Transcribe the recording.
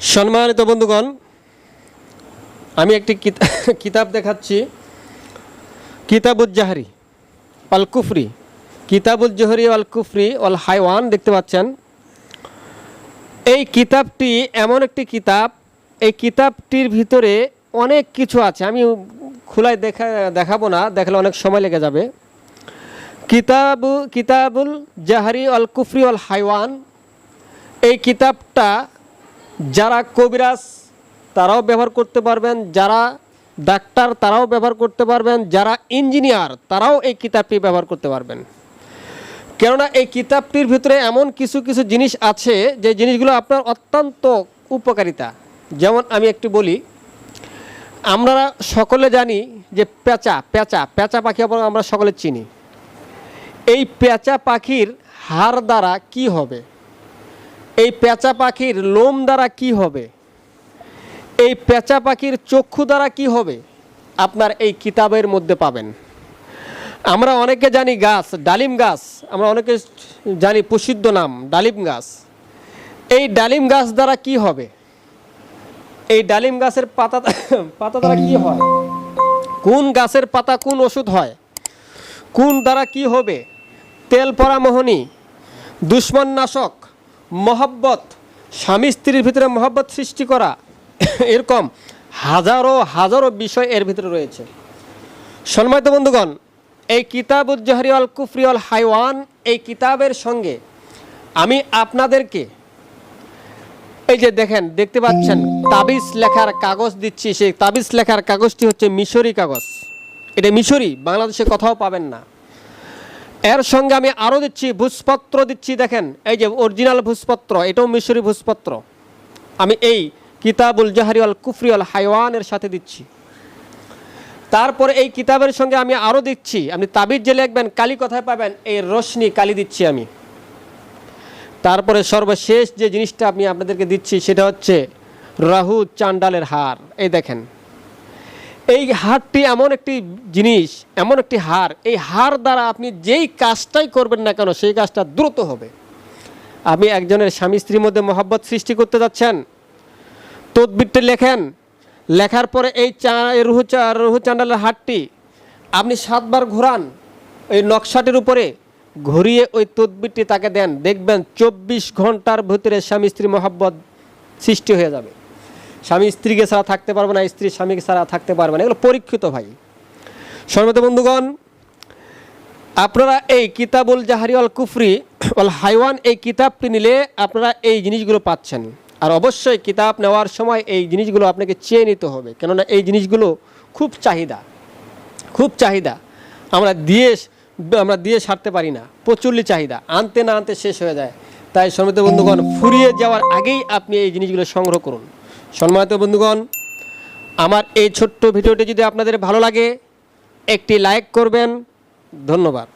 সম্মানিত বন্ধুগণ, আমি একটি কিতা- কিতাব দেখাচ্ছি। কিতাবুজ জাহারি অল কুফরি। কিতাবুল জহরি অল কুফরি অল হাইওয়ান দেখতে পাচ্ছেন। এই কিতাবটি এমন একটি কিতাব, এই কিতাবটির ভিতরে অনেক কিছু আছে। আমি খোলায় দেখা দেখাবো না, দেখালে অনেক সময় লেগে যাবে। কিতাব কিতাবুল জাহারি অল কুফরি অল হাইওয়ান, এই কিতাবটা যারা কবিরাজ, তারাও ব্যবহার করতে পারবেন। যারা ডাক্তার, তারাও ব্যবহার করতে পারবেন। যারা ইঞ্জিনিয়ার, তারাও এই কিতাবটি ব্যবহার করতে পারবেন। কেননা এই কিতাবটির ভিতরে এমন কিছু কিছু জিনিস আছে যে জিনিসগুলো আপনার অত্যন্ত উপকারিতা। যেমন আমি একটু বলি, আমরা সকলে জানি যে পেঁচা পেঁচা পেঁচা পাখি আমরা সকলে চিনি। এই পেঁচা পাখির হার দ্বারা কি হবে? এই পেঁচা পাখির লোম দ্বারা কি হবে? এই পেঁচা পাখির চক্ষু দ্বারা কি হবে? আপনার এই কিতাবের মধ্যে পাবেন। আমরা অনেকে জানি গাছ, ডালিম গাছ। আমরা অনেকে জানি প্রসিদ্ধ নাম, ডালিম গাছ। এই ডালিম গাছ দ্বারা কি হবে? এই ডালিম গাছের পাতা পাতা দ্বারা কি হয়? কোন গাছের পাতা কোন ওষুধ হয়? কোন দ্বারা কি হবে? তেল পরামোহনী দুশ্মন নাশক মহব্বত, স্বামী স্ত্রীর ভিতরে মহব্বত সৃষ্টি করা, এরকম হাজারো হাজারো বিষয় এর ভিতরে রয়েছে। সম্মানিত বন্ধুগণ, এই কিতাব উজ্জাহারি আল কুফরি আল হাইওয়ান, এই কিতাবের সঙ্গে আমি আপনাদেরকে, এই যে দেখেন, দেখতে পাচ্ছেন, তাবিজ লেখার কাগজ দিচ্ছি, সেই তাবিজ লেখার কাগজটি হচ্ছে মিশরি কাগজ। এটা মিশরি, বাংলাদেশে কোথাও পাবেন না। এর সঙ্গে আমি আরও দিচ্ছি ভূষপত্র দিচ্ছি, দেখেন, এই যে অরিজিনাল ভূষপত্র এটাও মিশরি ভূষপত্র আমি এই কিতাবুল জাহারি আল কুফরি আল হাইওয়ানের সাথে দিচ্ছি। তারপরে এই কিতাবের সঙ্গে আমি আরও দিচ্ছি, আপনি তাবিজ যে লিখবেন কালি কোথায় পাবেন, এই রশ্মি কালি দিচ্ছি আমি। তারপরে সর্বশেষ যে জিনিসটা আমি আপনাদেরকে দিচ্ছি, সেটা হচ্ছে রাহু চান্ডালের হার, এই দেখেন। এই হারটি এমন একটি জিনিস, এমন একটি হার এই হার দ্বারা আপনি যেই কাজটাই করবেন না কেন, সেই কাজটা দ্রুত হবে। আপনি একজনের স্বামী স্ত্রীর মধ্যে মহব্বত সৃষ্টি করতে যাচ্ছেন, তদবিরটি লেখেন, লেখার পরে এই চা রুহু রুহু চান্ডালের হাটটি আপনি সাতবার ঘোরান ওই নকশাটির উপরে ঘুরিয়ে ওই তদবিরটি তাকে দেন। দেখবেন চব্বিশ ঘণ্টার ভিতরে স্বামী স্ত্রী মহাব্বত সৃষ্টি হয়ে যাবে। স্বামী স্ত্রীকে ছাড়া থাকতে পারবে না, স্ত্রী স্বামীকে ছাড়া থাকতে পারবে না। এগুলো পরীক্ষিত ভাই। সর্বত বন্ধুগণ, আপনারা এই কিতাবুল জাহারি অল কুফরি অল হাইওয়ান, এই কিতাবটি নিলে আপনারা এই জিনিসগুলো পাচ্ছেন। আর অবশ্যই কিতাব নেওয়ার সময় এই জিনিসগুলো আপনাকে চেয়ে নিতে হবে। কেননা এই জিনিসগুলো খুব চাহিদা। খুব চাহিদা। আমরা দিয়ে আমরা দিয়ে সারতে পারি না। প্রচুরলি চাহিদা। আনতে না আনতে শেষ হয়ে যায়। তাই সম্মানিত বন্ধুগণ, ফুরিয়ে যাওয়ার আগেই আপনি এই জিনিসগুলো সংগ্রহ করুন। সম্মানিত বন্ধুগণ আমার এই ছোট্ট ভিডিওটি যদি আপনাদের ভালো লাগে একটি লাইক করবেন। ধন্যবাদ।